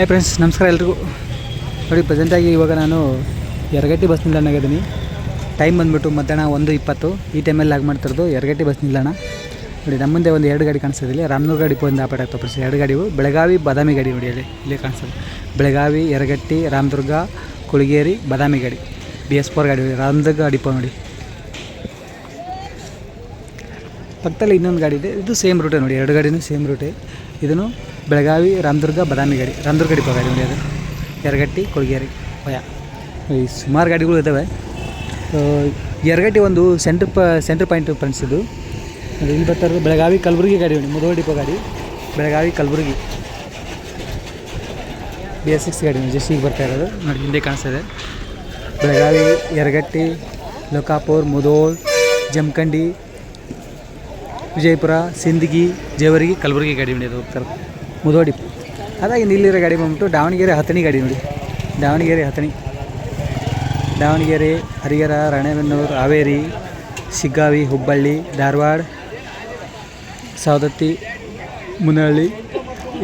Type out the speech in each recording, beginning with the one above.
Hi friends ನಮಸ್ಕಾರ ಎಲ್ರಿಗೂ. ನೋಡಿ ಪ್ರೆಸೆಂಟಾಗಿ ಇವಾಗ ನಾನು ಯರಗಟ್ಟಿ ಬಸ್ ನಿಲ್ದಾಣಾಗಿದ್ದೀನಿ ಟೈಮ್ ಬಂದುಬಿಟ್ಟು ಮಧ್ಯಾಹ್ನ ಒಂದು ಇಪ್ಪತ್ತು. ಈ ಟೈಮಲ್ಲಿ ಆಗಿ ಮಾಡ್ತಿರೋದು ಯರಗಟ್ಟಿ ಬಸ್ ನಿಲ್ದಾಣ. ನೋಡಿ ನಮ್ಮ ಮುಂದೆ ಒಂದು ಎರಡು ಗಾಡಿ ಕಾಣಿಸ್ತಿದೆ ರಾಮನೂರು ಗಾಡಿ ಡಿಪೋಯಿಂದ ಆಪರೇಟ್ ಆಗ್ತಾವೆ ಫ್ರೆಂಡ್ಸ್ ಎರಡು ಗಾಡಿವು ಬೆಳಗಾವಿ ಬಾದಾಮಿ ಗಾಡಿ ನೋಡಿ ಅಲ್ಲಿ ಇಲ್ಲಿ ಕಾಣಿಸ್ತದೆ. ಬೆಳಗಾವಿ, ಯರಗಟ್ಟಿ, ರಾಮದುರ್ಗ, ಕುಳಗೇರಿ, ಬಾದಾಮಿ ಗಾಡಿ. ಬಿ ಎಸ್ ಫೋರ್ ಗಾಡಿ ರಾಮದುರ್ಗ ಡಿಪೋ ನೋಡಿ. ಪಕ್ಕದಲ್ಲಿ ಇನ್ನೊಂದು ಗಾಡಿ ಇದೆ. ಇದು ಸೇಮ್ ರೂಟೇ ನೋಡಿ, ಎರಡು ಗಾಡಿನೂ ಸೇಮ್ ರೂಟೇ ಇದನ್ನು ಬೆಳಗಾವಿ, ರಾಮದುರ್ಗ ಬಾದಾಮಿ ಗಾಡಿ ರಾಮದುರ್ಗ ಡಿಪೋ ಗಾಡಿ ನೋಡಿ ಅದು. ಯರಗಟ್ಟಿ, ಕೊಳಗೇರಿ ಭಯ ಈ ಸುಮಾರು ಗಾಡಿಗಳು ಇದ್ದಾವೆ ಯರಗಟ್ಟಿ ಒಂದು ಸೆಂಟ್ರ್ ಪ ಸೆಂಟ್ರ್ ಪಾಯಿಂಟ್ ಫ್ರೆಂಡ್ಸ್ ಇದು. ಇಲ್ಲಿ ಬರ್ತಾ ಇರೋದು ಬೆಳಗಾವಿ ಕಲಬುರಗಿ ಗಾಡಿ ನೋಡಿ ಮುಧೋಳ ಡಿಪೋ ಗಾಡಿ. Belagavi Kalaburagi. B S six ಗಾಡಿ ಜಸ್ಟ್ ಈಗ ಬರ್ತಾ ಇರೋದು. ನೋಡಿ, ಹಿಂದೆ ಇದೆ. ಬೆಳಗಾವಿ, ಯರಗಟ್ಟಿ, ಲೋಕಾಪುರ್ ಮುಧೋಳ್ ಜಮಖಂಡಿ, ವಿಜಯಪುರ, ಸಿಂದಗಿ, ಜೇವರ್ಗಿ, ಕಲಬುರಗಿ ಗಾಡಿ ನೋಡಿ ಅದು ಹೋಗ್ತಾರೆ ಮುದೋಡಿ. ಅದಾಗಿ ನಿಲ್ಲಿರೋ ಗಾಡಿ ಬಂದ್ಬಿಟ್ಟು ದಾವಣಗೆರೆ ಹತ್ತನಿ ಗಾಡಿ ನೋಡಿ. ದಾವಣಗೆರೆ ಹತ್ತನಿ ದಾವಣಗೆರೆ, ಹರಿಹರ, ರಾಣೆಬೆನ್ನೂರು, ಹಾವೇರಿ, ಶಿಗ್ಗಾವಿ, ಹುಬ್ಬಳ್ಳಿ, ಧಾರವಾಡ, ಸವದತ್ತಿ ಮುನಹಳ್ಳಿ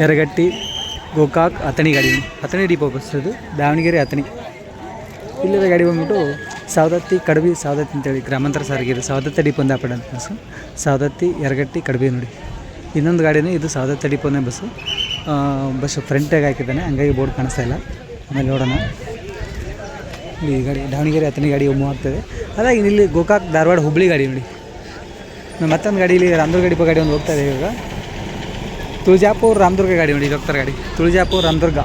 ಯರಗಟ್ಟಿ, ಗೋಕಾಕ್ ಹತ್ತನಿ ಗಾಡಿ ಹತ್ತನಿ ಡಿಪೋ ಬಸ್ ಇದು ದಾವಣಗೆರೆ ಹತ್ತನಿ ಇಲ್ಲಿರೋ ಗಾಡಿ ಬಂದ್ಬಿಟ್ಟು ಸವದತ್ತಿ, ಕಡಬಿ ಸವದತ್ತಿ ಅಂತೇಳಿ ಗ್ರಾಮಾಂತರ ಸಾರಿಗೆ ಇದೆ ಸವದತ್ತಿ ಡಿಪೋ ಅಂತ ಸವದತ್ತಿ, ಯರಗಟ್ಟಿ, ಕಡಬಿ ನೋಡಿ. ಇನ್ನೊಂದು ಗಾಡಿನೇ ಇದು ಸಾದ ತಡಿಪೋನೆ ಬಸ್ಸು. ಬಸ್ ಫ್ರಂಟಾಗಿ ಹಾಕಿದ್ದಾನೆ. ಹಂಗಾಗಿ ಬೋರ್ಡ್ ಕಾಣಿಸ್ತಾ ಇಲ್ಲ. ಆಮೇಲೆ ನೋಡೋಣ. ಈ ಗಾಡಿ, ದಾವಣಗೆರೆ ಹತ್ತನೇ ಗಾಡಿ ಮೂವ್ ಆಗ್ತದೆ. ಅದಾಗಿ ಇಲ್ಲಿ ಗೋಕಾಕ್, ಧಾರವಾಡ ಹುಬ್ಬಳ್ಳಿ ಗಾಡಿ ನೋಡಿ. ಮತ್ತೊಂದು ಗಾಡಿ ಇಲ್ಲಿ ರಾಮದುರ್ಗ ಡಿಪೋ ಗಾಡಿ ಒಂದು ಹೋಗ್ತಾ ಇದೆ ಇವಾಗ. ತುಳಜಾಪುರ್, ರಾಮದುರ್ಗ ಗಾಡಿ ನೋಡಿ ಹೋಗ್ತಾರೆ ಗಾಡಿ. ತುಳಜಾಪುರ್, ರಾಮದುರ್ಗ.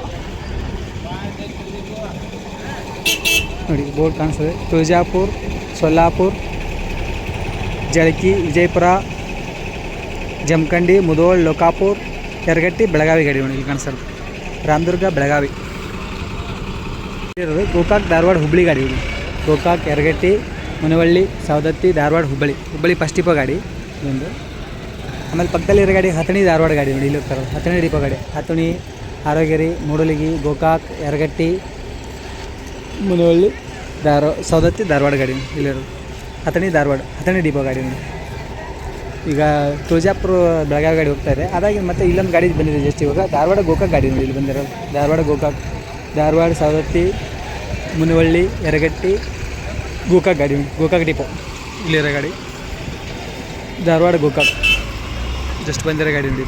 ನೋಡಿ, ಬೋರ್ಡ್ ಕಾಣಿಸ್ತದೆ ತುಳಜಾಪುರ್, ಸೊಲ್ಲಾಪುರ್, ಜಳಕಿ, ವಿಜಯಪುರ ಜಮಖಂಡಿ ಮುದೋಳ್ ಲೋಕಾಪುರ್ ಯರಗಟ್ಟಿ ಬೆಳಗಾವಿ ಗಾಡಿ ಇಲ್ಲಿ ಕಾಣಿಸ್ತದೆ ರಾಮದುರ್ಗ, ಬೆಳಗಾವಿ. ಇರೋದು ಗೋಕಾಕ್, ಧಾರವಾಡ ಹುಬ್ಬಳ್ಳಿ ಗಾಡಿ ಗೋಕಾಕ್ ಯರಗಟ್ಟಿ ಮುನವಳ್ಳಿ, ಸವದತ್ತಿ, ಧಾರವಾಡ, ಹುಬ್ಬಳ್ಳಿ. ಹುಬ್ಬಳ್ಳಿ ಫಸ್ಟ್ ಡಿಪೋ ಗಾಡಿ ಇದೊಂದು. ಆಮೇಲೆ ಪಕ್ಕದಲ್ಲಿ ಇರೋ ಗಾಡಿ ಹತಣಿ, ಧಾರವಾಡ ಗಾಡಿ ನೋಡಿ, ಇಲ್ಲಿ ಹೋಗ್ತಾರೆ ಹತಣಿ ಡಿಪೋ ಗಾಡಿ. ಹತಣಿ ಆರೋಗ್ಯರಿ ಮೂಡಲಿಗಿ, ಗೋಕಾಕ್ ಯರಗಟ್ಟಿ ಮುನವಳ್ಳಿ ಧಾರ ಸವದತ್ತಿ, ಧಾರವಾಡ ಗಾಡಿ ಇಲ್ಲಿರೋದು. ಹತಣಿ, ಧಾರವಾಡ, ಹತಣಿ ಡಿಪೋ ಗಾಡಿ ನೋಡಿ. ಈಗ ತುಳಜಾಪುರ ಬೆಳಗಾವಿ ಗಾಡಿ ಹೋಗ್ತಾ ಇದೆ. ಅದಾಗಿ ಮತ್ತೆ ಇಲ್ಲೊಂದು ಗಾಡಿ ಬಂದಿದೆ ಜಸ್ಟ್ ಇವಾಗ. ಧಾರವಾಡ ಗೋಕಾಕ್ ಗಾಡಿ ಇಲ್ಲಿ ಬಂದಿರೋದು. ಧಾರವಾಡ ಗೋಕಾಕ್, ಧಾರವಾಡ ಸವದತ್ತಿ ಮುನವಳ್ಳಿ, ಯರಗಟ್ಟಿ, ಗೋಕಾಕ್ ಗಾಡಿ ಗೋಕಾಕ್ ಡಿಪೋ. ಇಲ್ಲಿರೋ ಗಾಡಿ. ಧಾರವಾಡ ಗೋಕಾಕ್. ಜಸ್ಟ್ ಬಂದಿರೋ ಗಾಡಿ ನೋಡಿ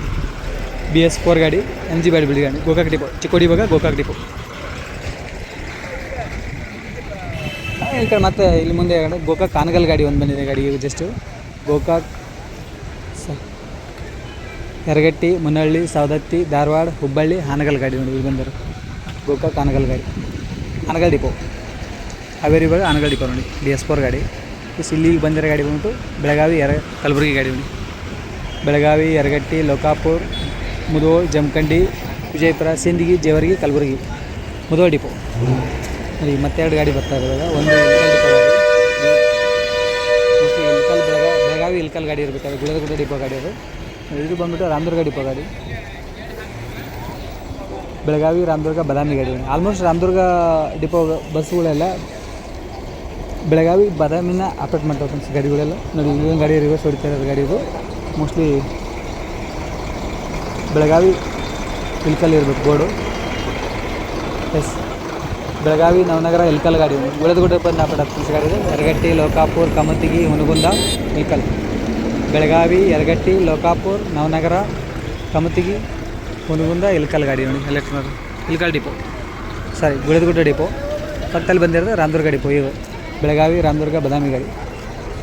ಬಿ ಎಸ್ ಫೋರ್ ಗಾಡಿ ಎಂ ಜಿ ಬಾಡಿ ಬಿಡಿ ಗಾಡಿ. ಗೋಕಾಕ್ ಡಿಪೋ. ಚಿಕ್ಕೋಡಿ ಇವಾಗ ಗೋಕಾಕ್ ಡಿಪೋ. ಈ ಕಡೆ ಮತ್ತೆ ಇಲ್ಲಿ ಮುಂದೆ ಗೋಕಾಕ್, ಕಾನಗಲ್ ಗಾಡಿ ಒಂದು ಬಂದಿದೆ ಗಾಡಿ ಜಸ್ಟು ಗೋಕಾಕ್ ಯರಗಟ್ಟಿ ಮುನಹಳ್ಳಿ ಸವದತ್ತಿ, ಧಾರವಾಡ, ಹುಬ್ಬಳ್ಳಿ ಹಾನಗಲ್ ಗಾಡಿ ನೋಡಿ ಇಲ್ಲಿ ಬಂದರು. ಗೋಕಾಕ್ ಹಾನಗಲ್ ಗಾಡಿ ಹಾನಗಲ್ ಡಿಪೋ. ಹಾವೇರಿ ಬಳಿ ಹಾನಗಲ್ ಡಿಪೋ ನೋಡಿ. ಡಿ ಎಸ್ ಫೋರ್ ಗಾಡಿ. ಪ್ಲಸ್ ಇಲ್ಲಿ ಬಂದಿರೋ ಗಾಡಿ ಬಂದ್ಬಿಟ್ಟು ಬೆಳಗಾವಿ ಯರ ಕಲಬುರಗಿ ಗಾಡಿ ನೋಡಿ ಬೆಳಗಾವಿ ಯರಗಟ್ಟಿ ಲೋಕಾಪುರ್, ಮುದೋಳ್, ಜಮಖಂಡಿ, ವಿಜಯಪುರ, ಸಿಂದಗಿ, ಜೇವರ್ಗಿ, ಕಲಬುರಗಿ. ಮುದೋಳ್ ಡಿಪೋ. ನೋಡಿ, ಮತ್ತೆರಡು ಗಾಡಿ ಬರ್ತಾ ಇರೋದಾಗ ಒಂದು ಇಲ್ಕಲ್ ಬೆಳಗಾವಿ ಇಲ್ಕಲ್ ಗಾಡಿ ಇರಬೇಕಾದ್ರೆ ಗುಳದಗುಡ್ಡ ಡಿಪೋ ಗಾಡಿ ಅದು. ಇದು ಬಂದ್ಬಿಟ್ಟು ರಾಮದುರ್ಗ ಡಿಪೋ ಗಾಡಿ. ಬೆಳಗಾವಿ, ರಾಮದುರ್ಗ, ಬದಾಮಿ ಗಾಡಿ. ಆಲ್ಮೋಸ್ಟ್ ರಾಮದುರ್ಗ ಡಿಪೋ ಬಸ್ಗಳೆಲ್ಲ ಬೆಳಗಾವಿ, ಬದಾಮಿನ ಆಪ್ರೇಟ್ ಮಾಡ್ತಾವೆ ಫ್ರೆಂಡ್ಸ್ ಗಾಡಿಗಳೆಲ್ಲ. ನೋಡಿ ಇನ್ನೊಂದು ಗಾಡಿ ರಿವರ್ಸ್ ಹೊಡಿತಾ ಇರೋದು ಗಾಡಿ ಇದು. ಮೋಸ್ಟ್ಲಿ ಬೆಳಗಾವಿ ಇಲ್ಕಲ್ಲಿ ಇರಬೇಕು, ಬೋರ್ಡು. ಎಸ್ ಬೆಳಗಾವಿ, ನವನಗರ ಇಲ್ಕಲ್ ಗಾಡಿ. ಗುಳದಗುಡ್ಡ ಬಂದು ಆಪರೇಟ್ ಫ್ರೆಂಡ್ಸ್ ಗಾಡಿ ಎರಗಟ್ಟಿ, ಲೋಕಾಪುರ್ ಕಮತಿಗಿ ಹುನಗುಂದ ಇಲ್ಕಲ್ ಬೆಳಗಾವಿ ಯರಗಟ್ಟಿ ಲೋಕಾಪುರ್ ನವನಗರ ಕಮತಿಗಿ ಹುನಗುಂದ ಇಲ್ಕಲ್ ಗಾಡಿ ನೋಡಿ electric Ilkal depot. Sorry Guledagudda depot. ಪಕ್ಕದಲ್ಲಿ ಬಂದಿರೋದು ರಾಮದುರ್ಗ ಡಿಪೋ ಇದು. ಬೆಳಗಾವಿ ರಾಮದುರ್ಗ ಬದಾಮಿ ಗಾಡಿ.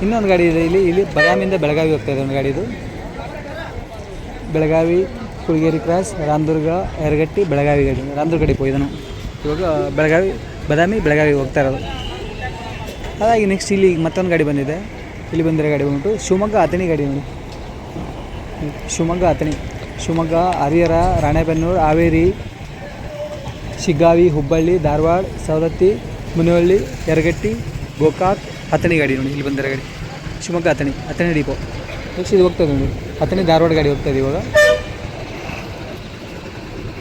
ಇನ್ನೊಂದು ಗಾಡಿ ಇದೆ ಇಲ್ಲಿ. ಇಲ್ಲಿ ಬದಾಮಿಯಿಂದ ಬೆಳಗಾವಿ ಹೋಗ್ತಾ ಇದೆ ಒಂದು ಗಾಡಿ ಇದು. ಬೆಳಗಾವಿ ಕುಳಗೇರಿ ಕ್ರಾಸ್ ರಾಮದುರ್ಗ ಎರಗಟ್ಟಿ ಬೆಳಗಾವಿ ಗಾಡಿ. ರಾಮದುರ್ಗ ಡಿಪೋ ಇದನ್ನು. ಇವಾಗ ಬೆಳಗಾವಿ ಬದಾಮಿ ಬೆಳಗಾವಿ ಹೋಗ್ತಾ ಇರೋದು. ಹಾಗಾಗಿ ನೆಕ್ಸ್ಟ್ ಇಲ್ಲಿ ಮತ್ತೊಂದು ಗಾಡಿ ಬಂದಿದೆ. ಇಲ್ಲಿ ಬಂದಿರೋ ಗಾಡಿ ಬಂದ್ಬಿಟ್ಟು ಶಿವಮೊಗ್ಗ ಅಥಣಿ ಗಾಡಿ ನೋಡಿ. ಶಿವಮೊಗ್ಗ ಅಥಣಿ ಶಿವಮೊಗ್ಗ, ಹರಿಹರ, ರಾಣೆಬೆನ್ನೂರು, ಹಾವೇರಿ, ಶಿಗ್ಗಾವಿ, ಹುಬ್ಬಳ್ಳಿ, ಧಾರವಾಡ, ಸವದತ್ತಿ, ಮುನವಳ್ಳಿ, ಯರಗಟ್ಟಿ, ಗೋಕಾಕ್ ಅಥಣಿ ಗಾಡಿ ನೋಡಿ ಇಲ್ಲಿ ಬಂದಿರೋ ಗಾಡಿ. ಶಿವಮೊಗ್ಗ ಅಥಣಿ ಅಥಣಿ ಡಿಪೋ. ನೆಕ್ಸ್ಟ್ ಇದು ಹೋಗ್ತದೆ ನೋಡಿ. ಅಥಣಿ ಧಾರವಾಡ ಗಾಡಿ ಹೋಗ್ತದೆ ಇವಾಗ.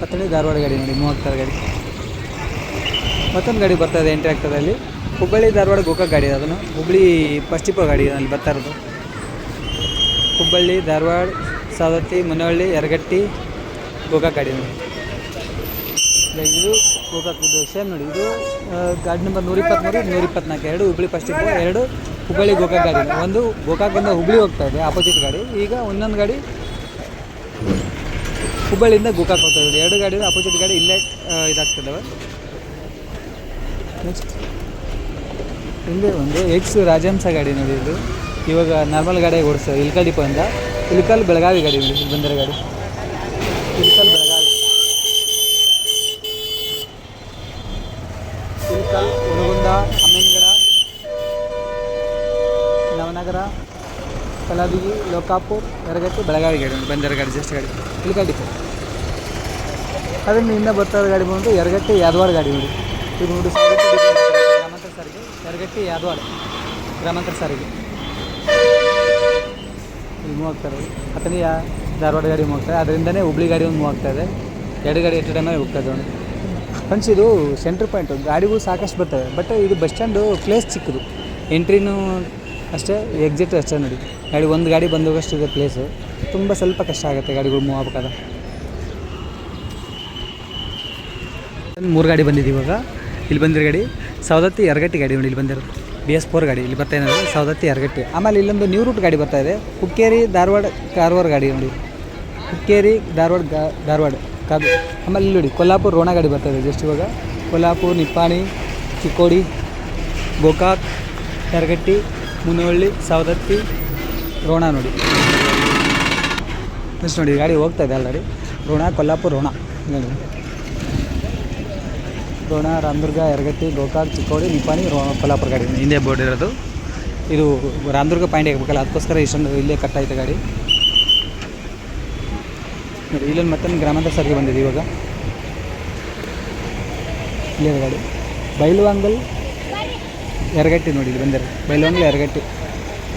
ಅಥಣಿ ಧಾರವಾಡ ಗಾಡಿ ನೋಡಿ, ಮೂವತ್ತಾರು ಗಾಡಿ. ಮತ್ತೊಂದು ಗಾಡಿ ಬರ್ತದೆ ಎಂಟ್ರಿ ಆಗ್ತದೆ ಅಲ್ಲಿ. ಹುಬ್ಬಳ್ಳಿ ಧಾರವಾಡ ಗೋಕಾಕ್ ಗಾಡಿ ಅದನ್ನು ಹುಬ್ಬಳ್ಳಿ ಪಶ್ಚಿಮ ಗಾಡಿ ಅಲ್ಲಿ ಬರ್ತಾ ಇರೋದು. ಹುಬ್ಬಳ್ಳಿ, ಧಾರವಾಡ ಸವದತ್ತಿ ಮುನಹಳ್ಳಿ ಯರಗಟ್ಟಿ, ಗೋಕಾಕ್ ಗಾಡಿ ಇದು. ಗೋಕಾಕ್ ಉದ್ದೇಶ. ನೋಡಿ, ಇದು ಗಾಡಿ ನಂಬರ್ ನೂರ ಇಪ್ಪತ್ತ್ಮೂರು ನೂರ ಇಪ್ಪತ್ನಾಲ್ಕು ಎರಡು ಹುಬ್ಬಳ್ಳಿ ಫಸ್ಟ್ ಎರಡು ಹುಬ್ಬಳ್ಳಿ ಗೋಕಾಕ್ ಗಾಡಿ ಒಂದು ಗೋಕಾಕಿಂದ ಹುಬ್ಬಳ್ಳಿ ಹೋಗ್ತಾ ಇದೆ ಆಪೋಸಿಟ್ ಗಾಡಿ. ಈಗ ಒಂದೊಂದು ಗಾಡಿ ಹುಬ್ಬಳ್ಳಿಯಿಂದ ಗೋಕಾಕ್ ಹೋಗ್ತಾ ಇದೆ. ಎರಡು ಗಾಡಿ ಅಪೋಸಿಟ್ ಗಾಡಿ ಇಲ್ಲೇ ಇದಾಗ್ತದೆ ನೆಕ್ಸ್ಟ್ ಹಿಂದೆ ಒಂದು ಎಕ್ಸ್ ರಾಜಹಂಸ ಗಾಡಿ ನೋಡಿ ಇದು. ಇವಾಗ ನಾರ್ಮಲ್ ಗಾಡಿ ಓಡಿಸ್ತದೆ ಇಲ್ಕಲ್ ಡಿಪೋ ಅಂತ ಇಲ್ಕಲ್ ಬೆಳಗಾವಿ ಗಾಡಿ ನೋಡಿ, ಇಲ್ಲಿ ಬಂದಿರೋ ಗಾಡಿ. ಇಲ್ಕಲ್ ಬೆಳಗಾವಿ. ಇಲ್ಕಲ್ ಉನಗುಂದ ಅಮೀನ್ಗಡ ನವನಗರ ಕಲಾಬಿಗಿ ಲೋಕಾಪುರ್ ಎರಗಟ್ಟು ಬೆಳಗಾವಿ ಗಾಡಿ ನೋಡಿ ಬಂದರ ಗಾಡಿ ಜಸ್ಟ್ ಗಾಡಿ. ಇಲ್ಕಲ್ ಡಿಪೋ ಅದನ್ನು ಇನ್ನೂ ಬರ್ತಾ ಗಾಡಿ ಬಂದು ಎರಗಟ್ಟು ಯಾದವಾಡ ಗಾಡಿ ನೋಡಿ. ಇದು ನೋಡಿ ಗ್ರಾಮಾಂತರ ಸಾರಿಗೆ ಯರಗಟ್ಟಿ ಯಾದವಾಡ ಗ್ರಾಮಾಂತರ ಸಾರಿಗೆ. ಇಲ್ಲಿ ಮೂವ್ ಆಗ್ತಾರೆ ಹತ್ತನೇ ಯಾ- ಧಾರವಾಡ ಗಾಡಿ ಮೂವ್ ಆಗ್ತಾ ಇದೆ. ಅದರಿಂದನೇ ಹುಬ್ಳಿ ಗಾಡಿ ಒಂದು ಮೂವ್ ಇದೆ. ಎರಡು ಗಾಡಿ ಟೈಮಲ್ಲಿ ಹೋಗ್ತಾ ಇದೆ ಫ್ರೆಂಡ್ಸ್, ಇದು ಸೆಂಟ್ರ್ ಪಾಯಿಂಟು. ಗಾಡಿಗಳು ಸಾಕಷ್ಟು ಬರ್ತವೆ. ಬಟ್ ಇದು ಬಸ್ ಸ್ಟ್ಯಾಂಡು ಪ್ಲೇಸ್ ಚಿಕ್ಕದು. ಎಂಟ್ರಿನೂ ಅಷ್ಟೇ, ಎಕ್ಸಿಟ್ ಅಷ್ಟೇ ನೋಡಿ. ಗಾಡಿ ಒಂದು ಗಾಡಿ ಬಂದೋಗಷ್ಟು ಇದೆ ಪ್ಲೇಸು. ತುಂಬ ಸ್ವಲ್ಪ ಕಷ್ಟ ಆಗುತ್ತೆ ಗಾಡಿಗಳು ಮೂವ್ ಆಗ್ಬೇಕಾದ್ರೆ ಮೂರು ಗಾಡಿ ಬಂದಿದೆ ಇವಾಗ. ಇಲ್ಲಿ ಬಂದಿರೋ ಗಾಡಿ ಸೌದತ್ತಿ ಎರಗಟ್ಟಿ ಗಾಡಿ ಇಲ್ಲಿ ಬಂದಿರೋದು. ಬಿ ಎಸ್ ಫೋರ್ ಗಾಡಿ, ಇಲ್ಲಿ ಬರ್ತಾ ಇದೆ ಸೌದತ್ತಿ ಎರಗಟ್ಟಿ. ಆಮೇಲೆ ಇಲ್ಲೊಂದು ನ್ಯೂ ರೂಟ್ ಗಾಡಿ ಬರ್ತಾ ಇದೆ. ಹುಕ್ಕೇರಿ, ಧಾರವಾಡ, ಕಾರವಾರ ಗಾಡಿ ನೋಡಿ. ಹುಕ್ಕೇರಿ, ಧಾರವಾಡ, ಗಾ, ಧಾರವಾಡ, ಕಾದು. ಆಮೇಲೆ ಇಲ್ಲಿ ನೋಡಿ, ಕೊಲ್ಲಾಪುರ ರೋಣ ಗಾಡಿ ಬರ್ತಾ ಇದೆ ಜಸ್ಟ್ ಇವಾಗ. ಕೊಲ್ಲಾಪುರ, ನಿಪ್ಪಾಣಿ, ಚಿಕ್ಕೋಡಿ, ಗೋಕಾಕ್ ಯರಗಟ್ಟಿ ಮುನವಳ್ಳಿ ಸೌದತ್ತಿ ರೋಣ ನೋಡಿ. ಜಸ್ಟ್ ನೋಡಿ ಗಾಡಿ ಹೋಗ್ತಾ ಇದೆ ಆಲ್ರೆಡಿ ರೋಣ, ಕೊಲ್ಲಾಪುರ ರೋಣ. ರೋಣ ರಾಮದುರ್ಗ ಯರಗಟ್ಟಿ ಗೋಕಾಕ್ ಚಿಕ್ಕೋಡಿ ನಿಪಾಣಿ ರೋ ಕೊಲ್ಲಾಪುರ ಗಾಡಿ. ಹಿಂದೆ ಬೋರ್ಡ್ ಇರೋದು? ಇದು ರಾಮದುರ್ಗ ಪಾಯಿಂಟ್ ಆಗಬೇಕಲ್ಲ ಅದಕ್ಕೋಸ್ಕರ ಇಷ್ಟೊಂದು ಇಲ್ಲೇ ಕಟ್ ಆಯ್ತು ಗಾಡಿ. ನೋಡಿ ಇಲ್ಲೊಂದು ಮತ್ತೊಂದು ಗ್ರಾಮಾಂತರ ಸಾರಿಗೆ ಬಂದಿದೆ ಇವಾಗ. ಇಲ್ಲೇ ಗಾಡಿ. ಬೈಲುವಾಂಗಲ್ ಎರಗಟ್ಟಿ ನೋಡಿ ಇಲ್ಲಿ ಬಂದಿರ ಬೈಲುವಾಂಗಲ್ ಯರಗಟ್ಟಿ.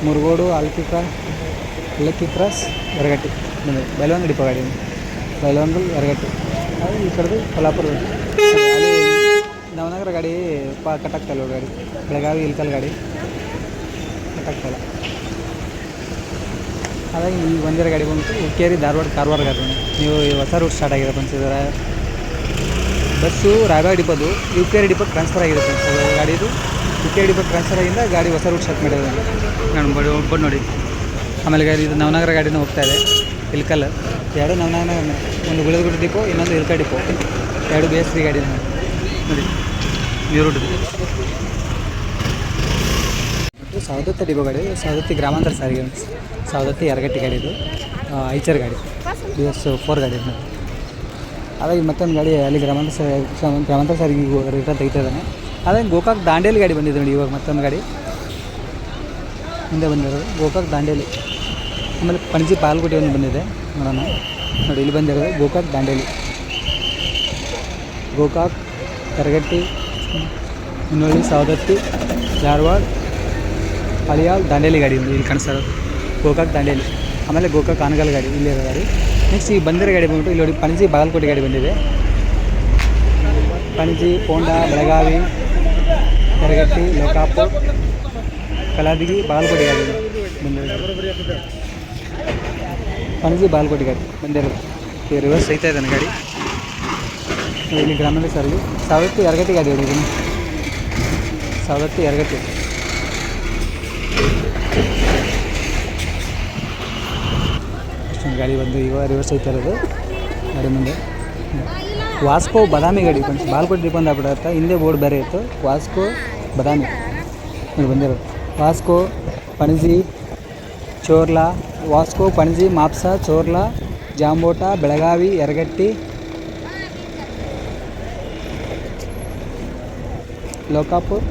ಮುರುಗೋಡು ಆಲ್ಕಿ ಕ್ರಾಸ್ ಕ್ರಾಸ್ ಎರಗಟ್ಟಿ ಬಂದಿದೆ. ಬೈಲುವಾಂಗಲ್ ಡಿಪೋ ಗಾಡಿ. ಬೈಲುವಾಂಗಲ್ ಯರಗಟ್ಟಿ. ಅದು ಈ ಕಡೆದು ಕೊಲ್ಲಾಪುರ ಪಾ ಕಟ್ಟಾಗ್ತಾ ಗಾಡಿ ಬೆಳಗಾವಿ ಇಲ್ಕಲ್ ಗಾಡಿ. ಕಟ್ಟಾಗ್ತಾ ಇಲ್ಲ ಹಾಗಾಗಿ ಈ ಒಂದರ ಗಾಡಿ ಬಂತು ಹುಕ್ಕೇರಿ ಧಾರವಾಡ, ಕಾರವಾರ ಗಾಡಿ ನೀವು ಈ ಹೊಸ ರೂಟ್ ಸ್ಟಾರ್ಟ್ ಆಗಿದೆ ಬಂದಿದ್ದಾರೆ ಬಸ್ಸು ರಾಯಬಾಗ ಡಿಪೋದು ಯು ಕೆ ಟ್ರಾನ್ಸ್ಫರ್ ಆಗಿದೆ ಫ್ರೆಂಡ್ಸ್ ಗಾಡಿದು ಯು ಕೆ ಟ್ರಾನ್ಸ್ಫರ್ ಆಗಿಂದ ಗಾಡಿ ಹೊಸ ರೂಟ್ ಸ್ಟಾರ್ಟ್ ಮಾಡಿದೆ ನಾನು ಬಡಿ ಒಬ್ಬರು ನೋಡಿ. ಆಮೇಲೆ ಗಾಡಿ ಇದು ನವನಗರ ಗಾಡಿನೂ ಹೋಗ್ತಾ ಇದೆ. ಇಲ್ಕಲ್. ಎರಡು ನವನಗರ, ಒಂದು ಗುಳದಗುಡ್ಡ ಡಿಪೋ ಇನ್ನೊಂದು ಇಲ್ಕ ಡಿಪೋ ಎರಡು ಬಿ ಎಸ್ ಸಿ ಗಾಡಿ ನೋಡಿ. ಮತ್ತು ಸವದತ್ತಿ ಡಿಪೋ ಗಾಡಿ ಸವದತ್ತಿ ಗ್ರಾಮಾಂತರ ಸಾರಿಗೆ ಸವದತ್ತಿ ಎರಗಟ್ಟಿ ಗಾಡಿ ಇದು. ಐಚರ್ ಗಾಡಿ. ಬಿ ಎಸ್ ಫೋರ್ ಗಾಡಿ ಇದು. ಮತ್ತೊಂದು ಗಾಡಿ ಅಲ್ಲಿ ಗ್ರಾಮಾಂತರ ಸಾರಿಗೆ ಗ್ರಾಮಾಂತರ ಸಾರಿಗೆ ರಿಟರ್ನ್ ತೆಗಿತಾ ಇದ್ದಾನೆ ಅದೇ ಗೋಕಾಕ್ ದಾಂಡೇಲಿ ಗಾಡಿ ಬಂದಿದೆ ನೋಡಿ ಇವಾಗ ಮತ್ತೊಂದು ಗಾಡಿ. ಮುಂದೆ ಬಂದಿರೋದು. ಗೋಕಾಕ್ ದಾಂಡೇಲಿ. ಆಮೇಲೆ ಪಣಜಿ ಪಾಲ್ಗುಟಿ ಒಂದು ಬಂದಿದೆ. ನೋಡೋಣ. ನೋಡಿ, ಇಲ್ಲಿ ಬಂದಿರೋದು ಗೋಕಾಕ್ ದಾಂಡೇಲಿ. ಗೋಕಾಕ್ ಕರಗಟ್ಟಿ ಮುನ್ನೋಳಿ ಸವದತ್ತಿ ಧಾರವಾಡ ಹಳಿಯಾಳ್ ದಾಂಡೇಲಿ ಗಾಡಿ ಒಂದು ಇಲ್ಲಿ ಕಾಣಿಸ್ತಾರೆ ಗೋಕಾಕ್, ದಾಂಡೇಲಿ. ಆಮೇಲೆ ಗೋಕಾಕ್, ಆನಗಲ್ ಗಾಡಿ ಇಲ್ಲಿರೋ ಗಾಡಿ. ನೆಕ್ಸ್ಟ್ ಈ ಬಂದಿರೋ ಗಾಡಿ ಬಂದ್ಬಿಟ್ಟು ಇಲ್ಲಿ ನೋಡಿ ಪಣಜಿ ಬಾಗಲಕೋಟೆ ಗಾಡಿ ಬಂದಿದೆ. ಪಣಜಿ, ಪೋಂಡಾ, ಬೆಳಗಾವಿ, ಕರಗಟ್ಟಿ ಲೋಕಾಪು ಕಲಾದಿಗಿ, ಬಾಗಲಕೋಟೆ ಗಾಡಿ ಬಂದಿರೋದು ಪಣಜಿ ಬಾಗಲಕೋಟೆ ಗಾಡಿ ಬಂದಿರೋದು. ರಿವರ್ಸ್ ಐತಾ ಇದ್ದಾನೆ ಗಾಡಿ. ಇಲ್ಲಿ ಗ್ರಾಮೀಣ ಸಾರಿಗೆ ಸಾವಿರತ್ತು ಎರಗಟ್ಟಿ ಗಾಡಿ ಹೊಡಿದ್ದೀನಿ ಸಾವಿರತ್ತು ಎರಗಟ್ಟಿ ಅಷ್ಟೊಂದು ಗಾಡಿ ಬಂದು ಇವಾಗ ರಿವರ್ಸ್ ಐತಾ ಇರೋದು. ಗಾಡಿ ಮುಂದೆ. ವಾಸ್ಕೋ ಬದಾಮಿ ಗಾಡಿ ಫ್ರೆಂಡ್ಸ್ ಬಾಲ್ಕೋಟ್ ಡಿಪೋ ಅಂತ ಆಗ್ಬಿಡುತ್ತೆ. ಹಿಂದೆ ಬೋರ್ಡ್ ಬೇರೆ ಇತ್ತು. ವಾಸ್ಕೋ ಬದಾಮಿ. ಇಲ್ಲಿ ಬಂದಿರೋದು. ವಾಸ್ಕೋ, ಪಣಜಿ, ಚೋರ್ಲಾ, ವಾಸ್ಕೋ, ಪಣಜಿ, ಮಾಪ್ಸ, ಚೋರ್ಲಾ, ಜಾಂಬೋಟ, ಬೆಳಗಾವಿ, ಯರಗಟ್ಟಿ ಲೋಕಾಪುರ್,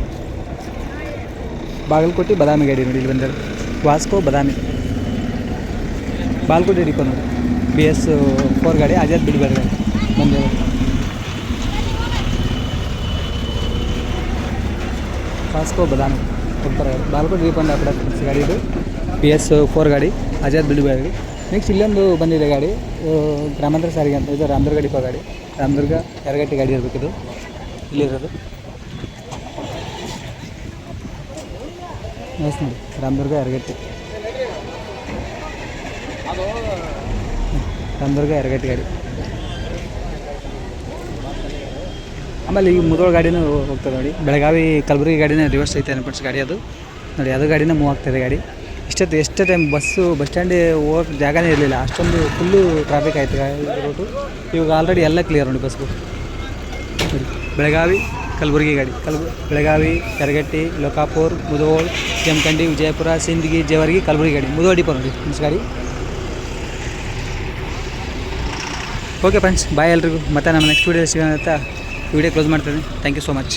ಬಾಗಲಕೋಟೆ, ಬದಾಮಿ ಗಾಡಿ ನೋಡಿ ಇಲ್ಲಿ ಬಂದರು ವಾಸ್ಕೋ, ಬದಾಮಿ. ಬಾಗಲಕೋಟೆ ಡಿಪೋ ನೋಡಿ ಬಿ ಎಸ್ ಫೋರ್ ಗಾಡಿ, ಆಜಾದ್ ಬಿಡ್ಬೇಡ ಗಾಡಿ ಬಂದಿರೋದು. ವಾಸ್ಕೋ, ಬದಾಮಿ ಹೋಗ್ತಾರೆ ಬಾಗಲಕೋಟೆ ಹಿಡಿಕೊಂಡು ಆಕಡೆ ಗಾಡಿ ಇದು. ಬಿ ಎಸ್ ಫೋರ್ ಗಾಡಿ ಬಿಡ್ಬೇಡ ಗಾಡಿ. ನೆಕ್ಸ್ಟ್ ಇಲ್ಲೊಂದು ಬಂದಿದೆ ಗಾಡಿ. ಗ್ರಾಮಾಂತರ ಸಾರಿಗೆ ಅಂತ. ಇದು ರಾಮದುರ್ಗ ಡಿಪೋ ಗಾಡಿ. ರಾಮದುರ್ಗ ಎರಗಟ್ಟಿ ಗಾಡಿ ಇರಬೇಕಿದು. ಇಲ್ಲಿರೋದು. ಎಸ್ ನೋಡಿ ರಾಮದುರ್ಗ ಎರಗಟ್ಟಿ ರಾಮದುರ್ಗ ಎರಗಟ್ಟಿ ಗಾಡಿ. ಆಮೇಲೆ ಈ ಮುದೋಳ ಗಾಡಿನೂ ಹೋಗ್ತದೆ ನೋಡಿ. ಬೆಳಗಾವಿ ಕಲಬುರಗಿ ಗಾಡಿನೇ ರಿವರ್ಸ್ ಐತೆ ಫ್ರೆಂಡ್ಸ್ ಗಾಡಿ ಅದು. ನೋಡಿ, ಅದು ಗಾಡಿನೇ ಮೂವ್ ಆಗ್ತಾಯಿದೆ ಗಾಡಿ. ಇಷ್ಟೊತ್ತು, ಎಷ್ಟು ಟೈಮ್ ಬಸ್ಸು ಬಸ್ ಸ್ಟ್ಯಾಂಡ್ ಹೋಗೋಕ್ಕೆ ಜಾಗನೇ ಇರಲಿಲ್ಲ. ಅಷ್ಟೊಂದು ಫುಲ್ಲು ಟ್ರಾಫಿಕ್ ಆಯಿತು ರೂಟು ಇವಾಗ ಆಲ್ರೆಡಿ ಎಲ್ಲ ಕ್ಲಿಯರ್ ನೋಡಿ ಬಸ್ಸು ಬೆಳಗಾವಿ ಕಲಬುರಗಿ ಗಾಡಿ. ಕಲಬು, ಬೆಳಗಾವಿ, ಕರಗಟ್ಟಿ, ಲೋಕಾಪುರ್ ಮುಧೋಳ್ ಜಮಖಂಡಿ, ವಿಜಯಪುರ, ಸಿಂದಗಿ, ಜೇವರ್ಗಿ, ಕಲಬುರಗಿ ಗಾಡಿ. ಮುಧೋಳ ಡಿಪೋ ನೋಡಿ ಫ್ರೆಂಡ್ಸ್ ಗಾಡಿ. ಓಕೆ ಫ್ರೆಂಡ್ಸ್ ಬಾಯ್ ಎಲ್ರಿಗೂ. ಮತ್ತೆ ನಮ್ಮ ನೆಕ್ಸ್ಟ್ ವೀಡಿಯೋ ಸಿಗೋಣ ಅಂತ ವಿಡಿಯೋ ಕ್ಲೋಸ್ ಮಾಡ್ತೀನಿ. Thank you so much